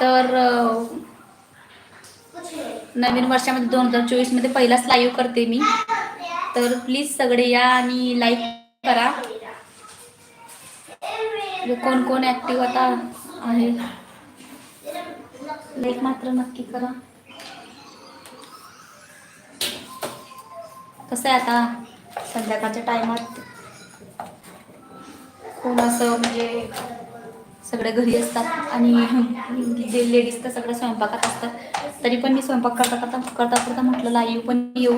तर नवीन वर्षामध्ये दोन हजार चोवीसमध्ये पहिलाच लाईव्ह करते मी. तर प्लीज सगळे या आणि लाईक करा. म्हणजे कोण कोण ॲक्टिव्ह आता आहे? लाईक मात्र नक्की करा. कसं आहे आता संध्याकाळच्या टायमात कोण असं म्हणजे सगळ्या घरी असतात आणि जे लेडीज तर सगळ्या स्वयंपाकात असतात. तरी पण मी स्वयंपाक करता करता करता करता म्हटलं लाईव्ह पण येऊ.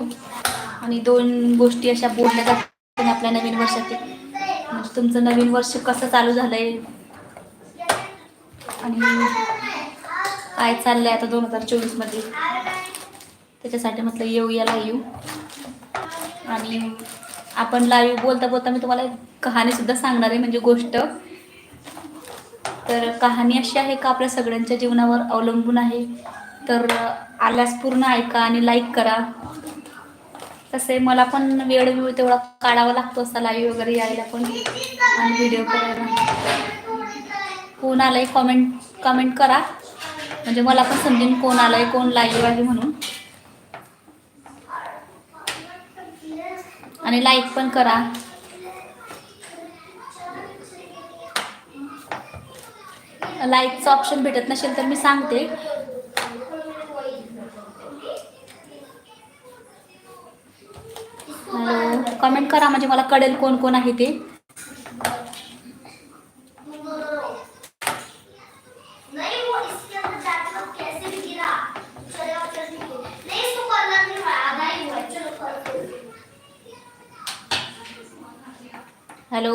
आणि दोन गोष्टी अशा बोलल्या जातात आपल्या नवीन वर्षातील. म्हणजे तुमचं नवीन वर्ष कसं चालू झालंय? आणि काय चाललंय आता दोन हजार चोवीसमध्ये त्याच्यासाठी म्हटलं येऊया लाईव्ह आणि आपण लाईव्ह बोलता बोलता मी तुम्हाला कहाणीसुद्धा सांगणार आहे म्हणजे गोष्ट. तर कहाणी अशी आहे का आपल्या सगळ्यांच्या जीवनावर अवलंबून आहे? तर आल्यास पूर्ण ऐका आणि लाईक करा. तसे मला पण वेळ तेवढा काढावा लागतो असा लाईव्ह वगैरे यायला पण आणि व्हिडिओ करायला. कोण आलंय कॉमेंट कमेंट करा. म्हणजे मला पण समजेन कोण आलंय कोण लाईव्ह आहे म्हणून. आणि लाईक पण करा. लाईकचं ऑप्शन भेटत नसेल तर मी सांगते. कमेंट करा म्हणजे मला कळेल कोण कोण आहे ते नहीं वो इसके अंदर जाके वो कैसे भी गिरा चलो चल ठीक है नहीं इसको कलर नहीं हुआ आधा ही हुआ है, चलो कलर हॅलो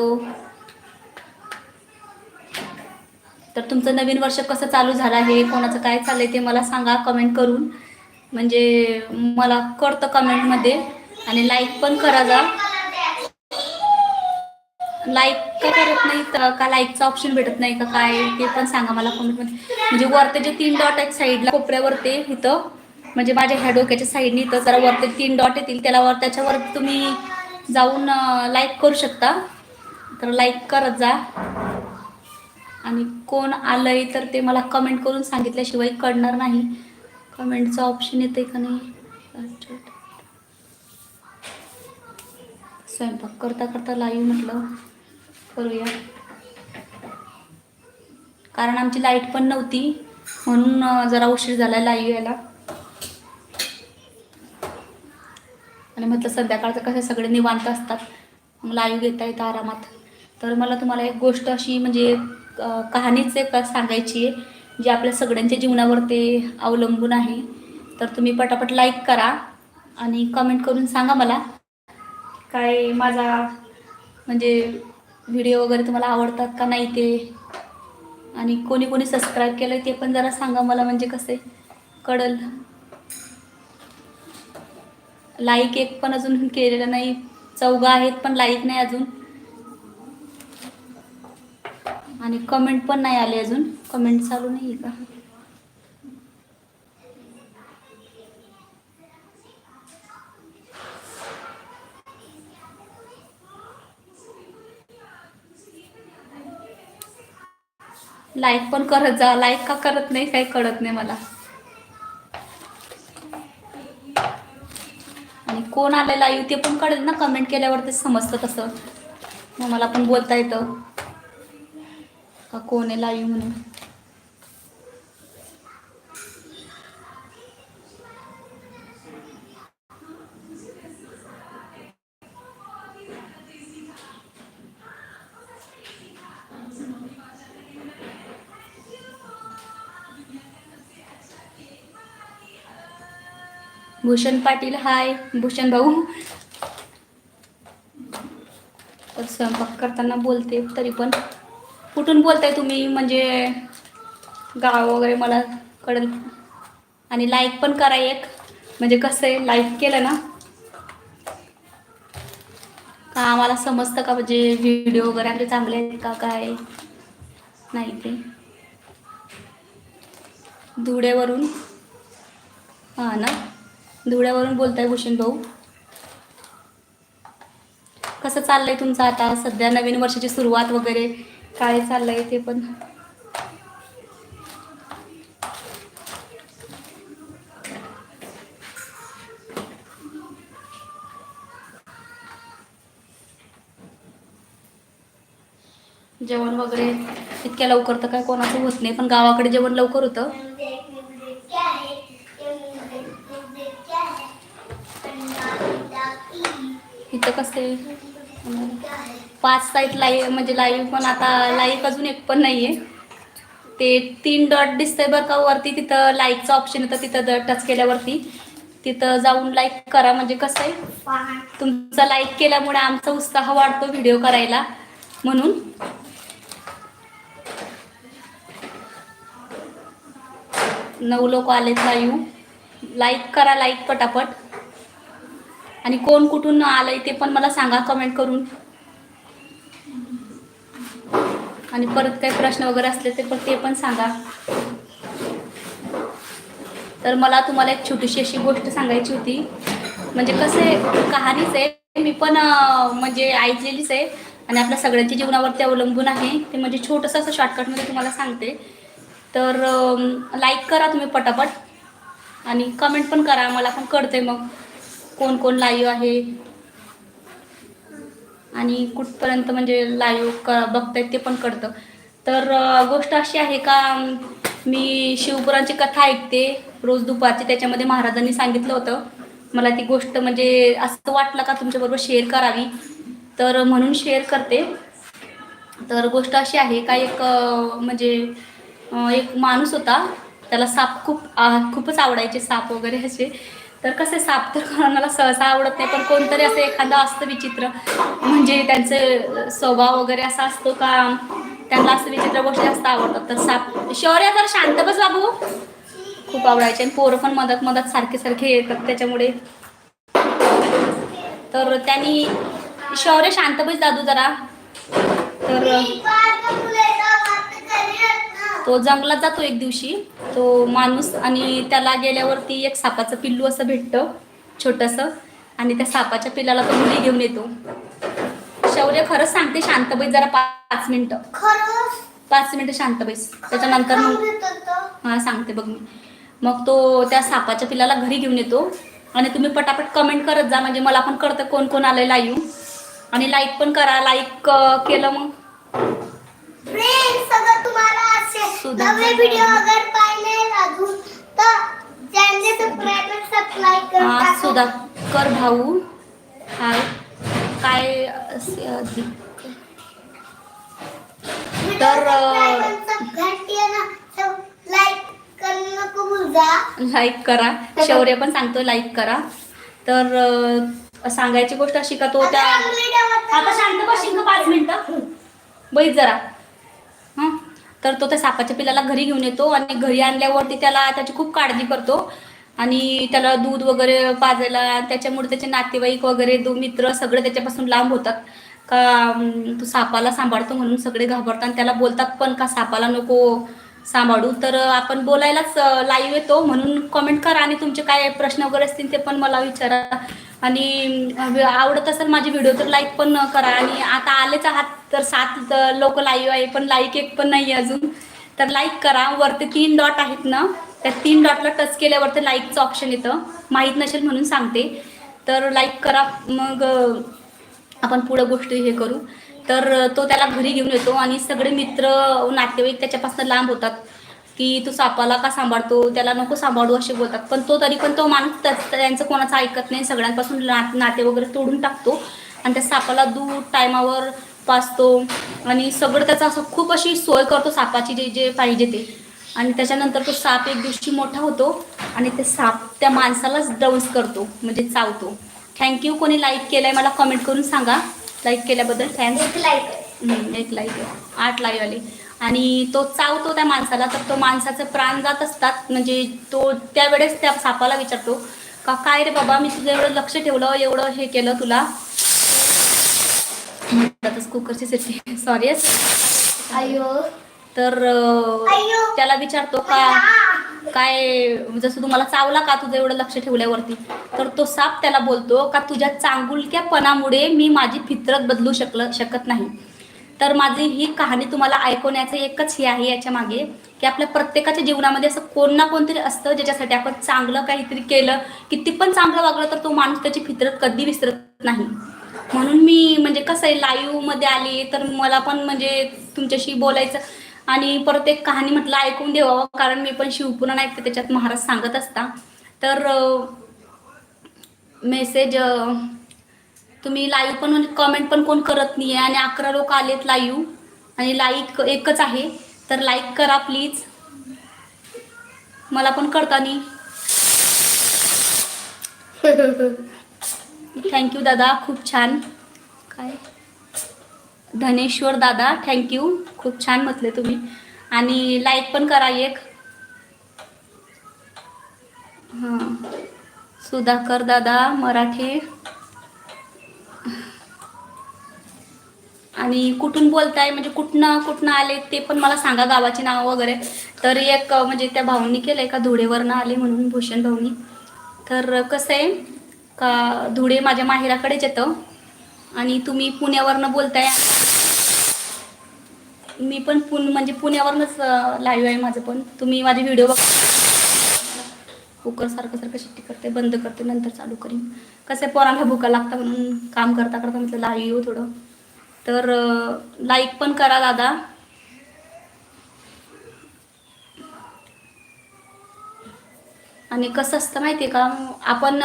तर तुमचं नवीन वर्ष कसं चालू झालं आहे कोणाचं काय चाललंय ते मला सांगा कमेंट करून. म्हणजे मला कळतं कमेंटमध्ये आणि लाईक पण करा जा. लाईक का करत नाही तर का लाईकचं ऑप्शन भेटत नाही का काय ते पण सांगा मला कमेंटमध्ये म्हणजे वरते जे तीन डॉट आहेत साईडला कोपऱ्यावरते इथं. म्हणजे माझ्या ह्या डोक्याच्या साईडने इथं. जरा वरते तीन डॉट येतील त्याला वर त्याच्यावर तुम्ही जाऊन लाईक करू शकता. तर लाईक करत जा. आणि कोण आलंय तर ते मला कमेंट करून सांगितल्याशिवाय कळणार नाही. कमेंटचं ऑप्शन येते का नाही? स्वयंपाक करता करता लाईव्ह म्हटलं. करूया. कारण आमची लाइट पण नव्हती. म्हणून जरा उशीर झाला लाईव्ह यायला. आणि म्हटलं संध्याकाळचं कसं सगळे निवांत असतात. मग लाईव्ह घेता येतं आरामात. तर मला तुम्हाला एक गोष्ट अशी म्हणजे कहाणीच एक सांगायची आहे जी आपल्या सगळ्यांच्या जीवनावर ते अवलंबून आहे. तर तुम्ही पटापट लाईक करा आणि कमेंट करून सांगा मला काय माझा म्हणजे व्हिडिओ वगैरे तुम्हाला आवडतात का नाही ते? आणि कोणी कोणी सबस्क्राईब केलं आहे ते पण जरा सांगा मला म्हणजे कसे कळल. लाईक एक पण अजून केलेलं नाही. चौघा आहेत पण लाईक नाही अजून. आणि कमेंट पण नाही आले अजून. कमेंट चालू नाही आहे का? लाईक पण करत जा. लाईक का करत नाही काही कळत नाही मला. आणि कोण आलेला येऊ ते पण कळेल ना कमेंट केल्यावर ते समजतं तसं. मग मला पण बोलता येतं. कोण आहे लाईव्ह म्हणून? भूषण पाटील हाय भूषण भाऊ. स्वयंपाक करताना बोलते तरी पण. कुठून बोलताय तुम्ही? म्हणजे गाव वगैरे मला कळेल. आणि लाईक पण करा एक. म्हणजे कसं आहे लाईक केलं ना? का आम्हाला समजतं का म्हणजे व्हिडिओ वगैरे आमचे चांगले आहेत का काय? नाही ते. धुळेवरून हां ना? धुळ्यावरून बोलताय भूषण भाऊ. कसं चाललंय तुमचं आता? सध्या नवीन वर्षाची सुरुवात वगैरे. काय चाललंय ते पण. जेवण वगैरे इतक्या लवकर तर काय कोणाचं होत नाही पण गावाकडे जेवण लवकर होतं. इथं कसं पाच साईट लाईव्ह म्हणजे लाईव्ह पण आता लाईक अजून एक पण नाही आहे ते तीन डॉट दिसतंय बरं का वरती तिथं लाईकचं ऑप्शन येतं तिथं टच केल्यावरती. तिथं जाऊन लाईक करा म्हणजे कसं आहे तुमचा लाईक केल्यामुळे आमचा उत्साह वाढतो व्हिडिओ करायला म्हणून. नऊ लोक आलेत लाईव्ह लाईक करा लाईक पटापट. आणि कोण कुठून आलंय ते पण मला सांगा कमेंट करून. आणि परत काही प्रश्न वगैरे असले ते पण ते पण सांगा. तर मला तुम्हाला एक छोटीशी अशी गोष्ट सांगायची होती. म्हणजे कसं आहे कहाणीच आहे. मी पण म्हणजे ऐकलेलीच आहे. आणि आपल्या सगळ्यांच्या जीवनावरती अवलंबून आहे. ते म्हणजे छोटंसं असं शॉर्टकटमध्ये तुम्हाला सांगते. तर लाईक करा तुम्ही पटापट. आणि कमेंट पण करा. मला पण कळते मग कोण कोण लाईव्ह आहे. आणि कुठपर्यंत म्हणजे लाईव्ह क बघतायत ते पण कळतं. तर गोष्ट अशी आहे का मी शिवपुरांची कथा ऐकते रोज दुपारची त्याच्यामध्ये महाराजांनी सांगितलं होतं. मला ती गोष्ट म्हणजे असं वाटलं का तुमच्याबरोबर शेअर करावी. तर म्हणून शेअर करते. तर गोष्ट अशी आहे का एक म्हणजे एक माणूस होता. त्याला साप खूप आ- खूपच आवडायचे साप वगैरे असे. तर कसे साप तर कोणाला सहसा आवडत नाही पण कोणतरी असं एखादं असतं विचित्र. म्हणजे त्यांचे स्वभाव वगैरे असा असतो का? त्यांना असं विचित्र गोष्टी जास्त आवडतात. तर साप शौर्य तर शांत बस बाबू. खूप आवडायचे आणि पोरं पण मदत मदत सारखे सारखे येतात त्याच्यामुळे. तर त्यांनी शौर्य शांत बस दादू जरा. तर तो जंगलात जातो एक दिवशी. तो माणूस आणि त्याला गेल्यावरती एक सापाचं पिल्लू असं भेटतं छोटंसं. आणि त्या सापाच्या पिल्लाला तो मुली घेऊन येतो. शौर्य खरंच सांगते शांत बैस जरा पाच मिनिटं. पाच मिनिटं शांत बैस त्याच्यानंतर मग. हां सांगते बघ मी. मग तो त्या सापाच्या पिल्लाला घरी घेऊन येतो. आणि तुम्ही पटापट कमेंट करत जा. म्हणजे मला पण कळतं कोण कोण आलंय लाईव्ह आणि लाईक पण करा. लाईक केलं मग. फ्रेंड्स अगर तुम्हाला असे सुधा नवे व्हिडिओ अगर पाहिले अजून तर चॅनल सबस्क्राईब आणि सबस्क्राईब करून हा टाका. सुधा कर भाऊ। हाय। काय असे अधिक तर, लाईक करणं नको भूल जा लाईक करा. शौर्य पण सांगतो लाईक करा. तर सांगायची गोष्ट अशी का तो त्या आता शांत का पाच मिनिटं. बैठ जरा. तर तो त्या सापाच्या पिल्लाला घरी घेऊन येतो आणि घरी आणल्यावरती त्याला त्याची खूप काळजी करतो. आणि त्याला दूध वगैरे पाजायला त्याच्यामुळे त्याचे नातेवाईक वगैरे दो मित्र सगळे त्याच्यापासून लांब होतात. का तो तू सापाला सांभाळतो म्हणून सगळे घाबरतात आणि त्याला बोलतात पण का सापाला नको सांभाळू? तर आपण बोलायलाच लाईव्ह येतो म्हणून कमेंट करा आणि तुमचे काय प्रश्न वगैरे असतील ते पण मला विचारा. आणि आवडत असेल माझे व्हिडिओ तर लाईक पण करा. आणि आता आलेच आहात तर सात लोक लाईव्ह आहे पण लाईक एक पण नाही आहे अजून. तर लाईक करा. वरती तीन डॉट आहेत ना त्या तीन डॉटला टच केल्यावरती लाईकचं ऑप्शन येतं. माहीत नसेल म्हणून सांगते. तर लाईक करा. मग आपण पुढं गोष्टी हे करू. तर तो त्याला घरी घेऊन येतो. आणि सगळे मित्र नातेवाईक त्याच्यापासून लांब होतात. की तू सापाला का सांभाळतो? त्याला नको सांभाळू असे बोलतात. पण तो तरी पण तो माणूस त्याच- त्यांचं कोणाचं ऐकत नाही. सगळ्यांपासून नाते वगैरे तोडून टाकतो. आणि त्या सापाला दूध टायमावर पाचतो. आणि सगळं त्याचं असं खूप अशी सोय करतो सापाची जे जे पाहिजे ते. आणि त्याच्यानंतर तो साप एक दिवशी मोठा होतो. आणि ते साप त्या माणसालाच डवस करतो. म्हणजे चावतो. थँक्यू कोणी लाईक केलंय मला कमेंट करून सांगा. लाईक केल्याबद्दल थँक्स एक लाईक एक लाईक आठ लाईव्ह आले आणि तो चावतो त्या माणसाला तर तो माणसाचे प्राण जात असतात. म्हणजे तो त्यावेळेस त्या सापाला विचारतो का काय रे बाबा मी तुझं एवढं लक्ष ठेवलं एवढं हे केलं तुला? म्हणतातच कुकरची सिटी. सॉरी अयो. तर. त्याला विचारतो का काय जसं तुम्हाला चावला का तुझं एवढं लक्ष ठेवल्यावरती? तर तो साप त्याला बोलतो का तुझ्या चांगुलक्यापणामुळे मी माझी फितरत बदलू शकलं शकत नाही. तर माझी ही कहाणी तुम्हाला ऐकवण्याचं एकच हे आहे याच्या मागे की आपल्या प्रत्येकाच्या जीवनामध्ये असं कोण ना कोणतरी असतं ज्याच्यासाठी आपण चांगलं काहीतरी केलं किती पण चांगलं वागलं तर तो माणूस त्याची फितरत कधी विसरत नाही. म्हणून मी म्हणजे कसं आहे लाईव्हमध्ये आली तर मला पण म्हणजे तुमच्याशी बोलायचं आणि परत एक कहाणी म्हटलं ऐकून देवावं कारण मी पण शिवपुराण ऐकते त्याच्यात महाराज सांगत असता. तर मेसेज तुम्ही लाईव्ह पण म्हणजे कमेंट पण कोण करत नाही आहे आणि अकरा लोक आलेत लाईव्ह आणि लाईक एकच आहे. तर लाईक करा प्लीज मला पण करता नाही. थँक्यू दादा. खूप छान. काय? धनेश्वर दादा थँक्यू खूप छान म्हटले तुम्ही. आणि लाईक पण करा एक. हां. सुधाकर दादा मराठे. आणि कुठून बोलताय? म्हणजे कुठनं कुठनं आले ते पण मला सांगा गावाची नावं वगैरे. तर एक म्हणजे त्या भाऊंनी केलं आहे का? धुळेवरनं आले म्हणून भूषण भाऊनी. तर कसं आहे का धुळे माझ्या माहेराकडेच येतं. आणि तुम्ही पुण्यावरनं बोलताय. मी पण पुन म्हणजे पुण्यावरनंच लाईव्ह आहे माझं पण. तुम्ही माझे व्हिडिओ बघ. कुकर सारखं सारखं शिट्टी करते बंद करते नंतर चालू करीन. कसं आहे पोरांना भुका लागता म्हणून काम करता करता म्हटलं लाईव्ह येऊ थोडं. तर लाईक पण करा दादा. आणि कसं असतं माहिती आहे का आपण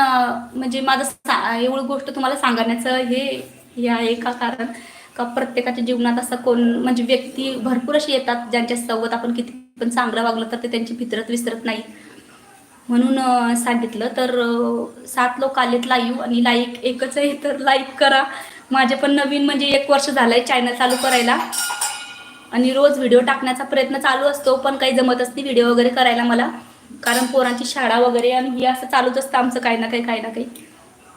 म्हणजे माझं सा एवढं गोष्ट तुम्हाला सांगण्याचं हे हे आहे का? कारण का प्रत्येकाच्या जीवनात असं कोण म्हणजे व्यक्ती भरपूर अशी येतात ज्यांच्या सोबत आपण किती पण चांगलं वागलं तर ते त्यांची भित्रत विसरत नाही. म्हणून सांगितलं तर सात लोक आलेत लाईव्ह आणि लाईक एकच आहे तर लाईक करा. माझे पण नवीन म्हणजे एक वर्ष झालं आहे चॅनल चालू करायला. आणि रोज व्हिडिओ टाकण्याचा प्रयत्न चालू असतो पण काही जमतच नाही व्हिडिओ वगैरे करायला मला. कारण पोरांची शाळा वगैरे आणि हे असं चालूच असतं आमचं काही ना काही काही ना काही.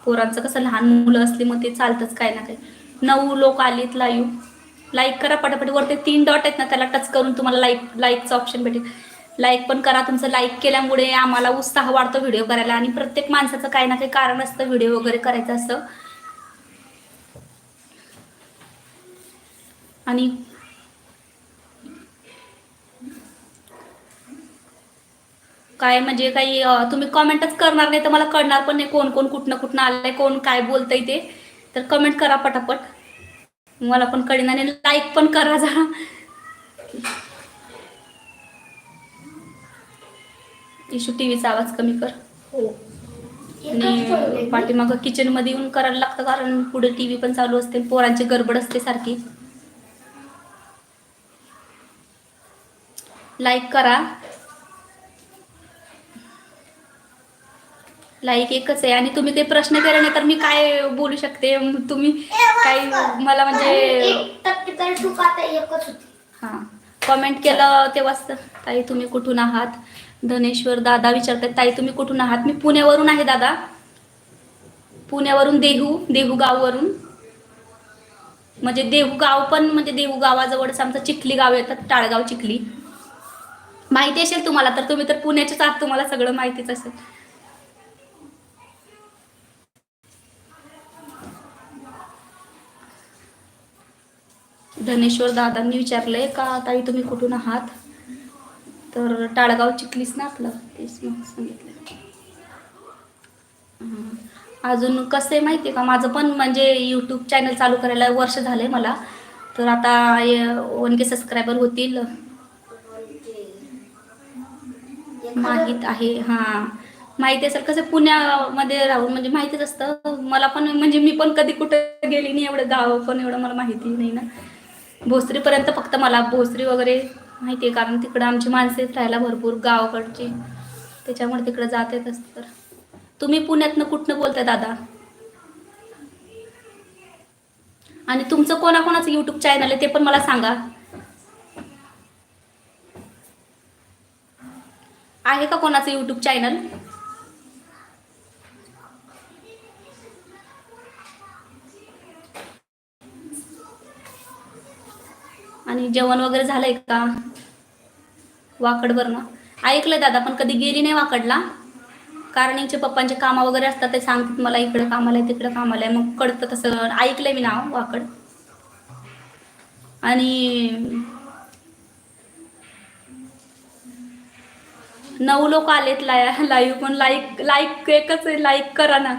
पोरांचं कसं लहान मुलं असली मग ते चालतंच काही ना काही. नऊ लोक आलीत लाईव्ह लाईक करा पटापट वरती तीन डॉट आहेत ना त्याला टच करून तुम्हाला लाईक लाईकचं ऑप्शन भेटेल. लाईक पण करा तुमचं लाईक केल्यामुळे आम्हाला उत्साह वाढतो व्हिडिओ करायला. आणि प्रत्येक माणसाचं काही ना काही कारण असतं व्हिडिओ वगैरे करायचं असतं. आणि काय म्हणजे काही तुम्ही कमेंटच करणार नाही तर मला कळणार पण नाही कोण कोण कुठनं कुठनं आलंय कोण काय बोलतंय ते. तर कमेंट करा पटापट. मला पण कळेन आणि लाईक पण करा जरा. इशू टीव्हीचा आवाज कमी कर. हो आणि पाठीमागं किचनमध्ये येऊन करायला लागतं कारण पुढे टीव्ही पण चालू असते पोरांची गडबड असते सारखी. लाईक करा. लाईक एकच आहे. आणि तुम्ही ते प्रश्न केले नाही तर मी काय बोलू शकते? तुम्ही काही मला म्हणजे हां. कमेंट केलं तेव्हाच ताई तुम्ही कुठून आहात? धनेश्वर दादा विचारतात ताई तुम्ही कुठून आहात? मी पुण्यावरून आहे दादा. पुण्यावरून देहू देहू गाववरून म्हणजे देहू गाव पण म्हणजे देहू गावाजवळच आमचं चिखली गाव येतात टाळगाव चिखली. माहिती असेल तुम्हाला तर तुम्ही तर पुण्याचेच आत तुम्हाला सगळं माहितीच असेल. धनेश्वर दादांनी विचारलंय का ताई तुम्ही कुठून आहात? तर टाळगाव चिखलीस ना आपलं? तेच मग सांगितलं. अजून कसं आहे माहिती आहे का? माझं पण म्हणजे यूट्यूब चॅनल चालू करायला वर्ष झालंय मला. तर आता वन के सबस्क्रायबर होतील. माहीत आहे हां. माहिती असेल कसं पुण्यामध्ये राहून म्हणजे माहितीच असतं. मला पण म्हणजे मी पण कधी कुठं गेली नाही एवढं गाव पण एवढं मला माहिती नाही ना. भोसरीपर्यंत फक्त मला भोसरी वगैरे माहिती आहे कारण तिकडं आमची माणसे राहायला भरपूर गावाकडची. त्याच्यामुळे तिकडं जात येत असतं तर. तुम्ही पुण्यातनं कुठनं बोलताय दादा? आणि तुमचं कोणाकोणाचं यूट्यूब चॅनल आहे ते पण मला सांगा. आहे का कोणाचं यूट्यूब चॅनल आणि जेवण वगैरे झालंय का? वाकडवरनं ऐकलंय दादा पण कधी गेली नाही वाकडला? कारण यांचे पप्पांचे कामं वगैरे असतात ते सांगतात मला इकडं कामाला आहे तिकडं कामाला आहे. मग कळतं तसं. ऐकलंय मी नाव वाकड. आणि नऊ लोक आलेत लाय लाईव्ह पण लाईक लाईक एकच आहे लाईक करा ना.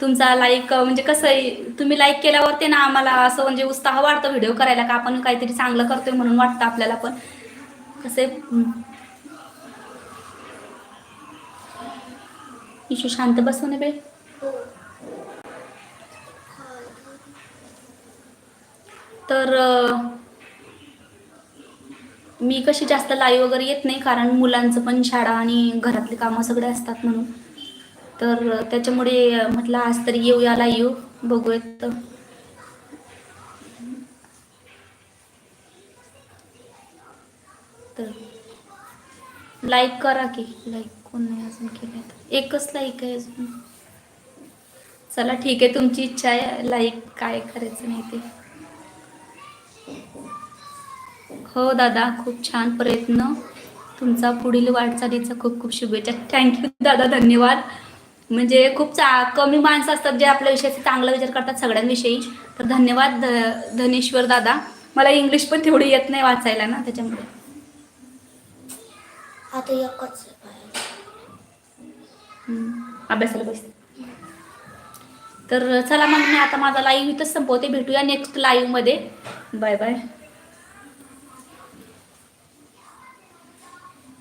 तुमचा लाईक म्हणजे कसं आहे तुम्ही लाईक केल्यावर ते ना आम्हाला असं म्हणजे उत्साह वाढतो व्हिडिओ करायला का आपण काहीतरी चांगलं करतोय म्हणून वाटतं आपल्याला पण. कसे इशू शांत बसवणे बे तर मी कशी जास्त लाईव्ह वगैरे येत नाही कारण मुलांचं पण शाळा आणि घरातली कामं सगळे असतात म्हणून. तर त्याच्यामुळे म्हटलं आज तरी येऊया लाईव्ह बघूयात तर लाईक करा की लाईक कोण नाही अजून केलं एकच लाईक आहे अजून. चला ठीक आहे तुमची इच्छा आहे लाईक काय करायचं नाही ते. हो दादा. खूप छान प्रयत्न. तुमचा पुढील वाटचालीचा खूप खूप शुभेच्छा. थँक्यू दादा. धन्यवाद. म्हणजे खूप चा कमी माणसं असतात जे आपल्या विषयाचा चांगला विचार करतात सगळ्यांविषयी. तर धन्यवाद ध धनेश्वर दादा. मला इंग्लिश पण तेवढी येत नाही वाचायला ना त्याच्यामुळे. आता अभ्यासाला बस. तर चला मग मी आता माझा लाईव्ह इथंच संपवते. भेटूया नेक्स्ट लाईव्हमध्ये बाय बाय